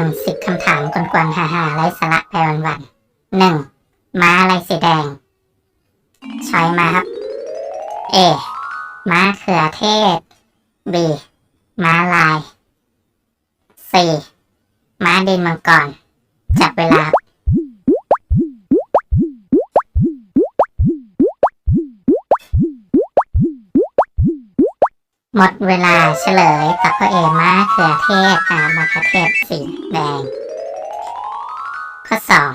มสิบคำถามกวนๆฮ่าๆไร้สาระไปวันๆหนึ่งม้าอะไรสีแดงใช้มาครับ เอม้าเขือเทศ B ม้าลาย C ม้าดินมังกรจับเวลา หมดเวลาเฉลยกับข้อเอมาเขือเทศอ่ามะเขือเทศสีแดง ข้อสอง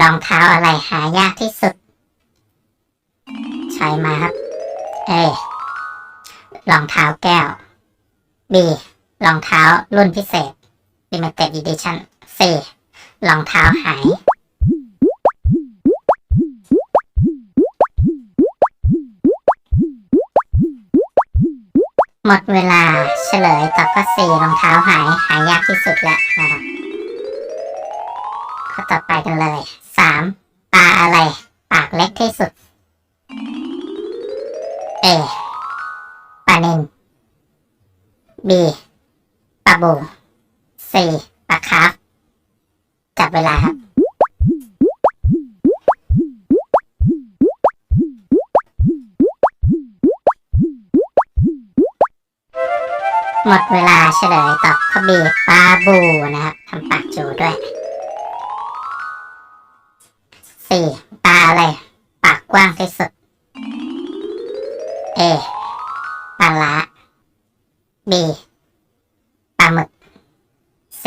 รองเท้าอะไรหายากที่สุด ใช้มาครับ A รองเท้าแก้ว B รองเท้ารุ่นพิเศษ Limited Edition C รองเท้าหาย หมดเวลาเฉลยตอบข้อสี่รองเท้าหายหายากที่สุดแล้วนะครับข้อต่อไปกันเลยสามปลาอะไร ปากเล็กที่สุด A ปลานิน B ปลาบู C ปลาคาร์ฟจับเวลาครับ หมดเวลาเฉลยตอบข้อบีปลาบูนะครับทำปากจูด้วยสี่ปลาอะไร ปากกว้างที่สุด A ปลาละ B ปลาหมึก C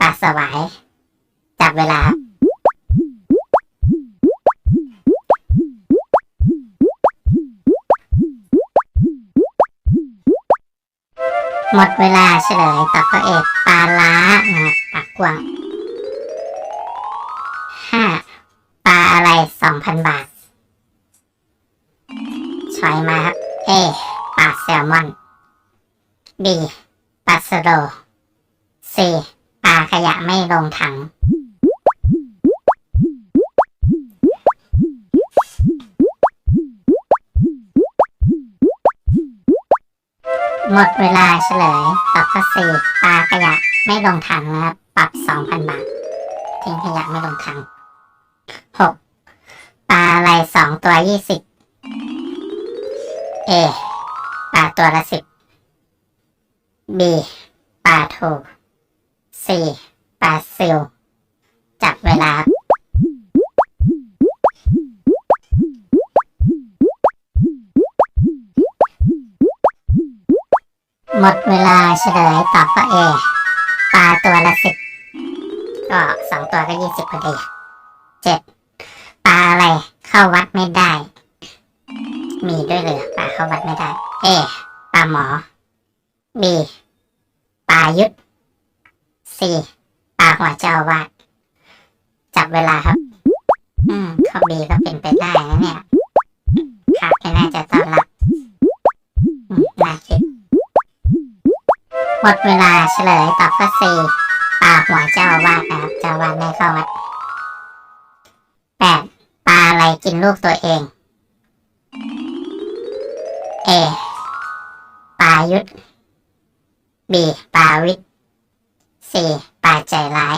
ปลาสวาย จับเวลาครับ หมดเวลาเฉลยตอบตัวเอกปลาล้านะปากกว้างห้าปลาอะไรสองพันบาทช้อยมาครับ A ปลาแซลมอน B ปลาสโด C ปลาขยะไม่ลงถัง หมดเวลาเฉลยตอบข้อสี่ปลาขยะไม่ลงถังนะครับปรับสองพันบาท ทิ้งขยะไม่ลงถังหกปลาอะไรสองตัวยี่สิบ A ปลาตัวละสิบ B ปลาทู C ปลาซิลจับเวลา มดเวลาเฉลยตอบข้อปลาตัวละสิบก็สองตัวก็ยี่สิบพอดีเจ็ดปลาอะไรเข้าวัดไม่ได้ มีด้วยเหรอปลาเข้าวัดไม่ได้ A ปลาหมอ B ปลายุทธ C ปลาหัวเจ้าวาดจับเวลาครับ อืมข้อ B ก็เป็นไปได้นะเนี่ย หมดเวลาเฉลยตอบข้อ C ปลาหัวเจ้าอาวาดนะครับเจ้าอาวาดไม่เข้าวัดแปดปลาอะไรกินลูกตัวเอง A ปลายุทธ B ปลาวิทย์ C ปลาใจร้าย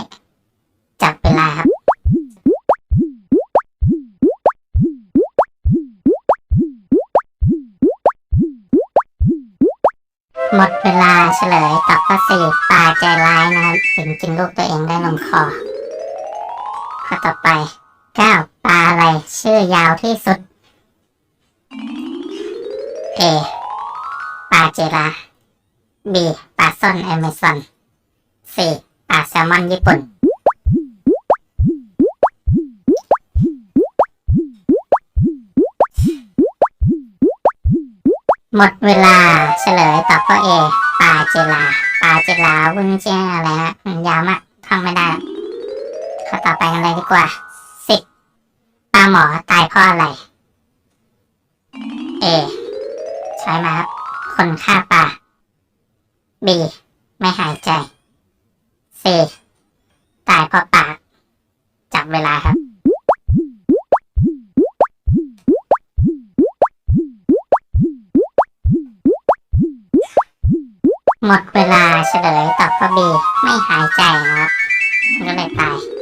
หมดเวลาเฉลยตอบข้อสี่ปลาใจร้ายนะครับถึงกินลูกตัวเองได้ลงคอข้อต่อไปเก้าปลาอะไรชื่อยาวที่สุด A ปลาเจรา B ปลาซ่อนอเมซอน C ปลาแซลมอนญี่ปุ่น หมดเวลาเฉลยตอบข้อ A ปาเจลาปาเจลาวุ้นเจ้าอะไรฮะมันยาวมากท่องไม่ได้ข้อต่อไปกันเลยดีกว่าสิบปลาหมอตายเพราะอะไร A ใช้มาครับคนฆ่าปลา B ไม่หายใจ C ตายเพราะปาก จับเวลาครับ หมดเวลาเฉลยตอบข้บีไม่หายใจนะครับก็เลยตาย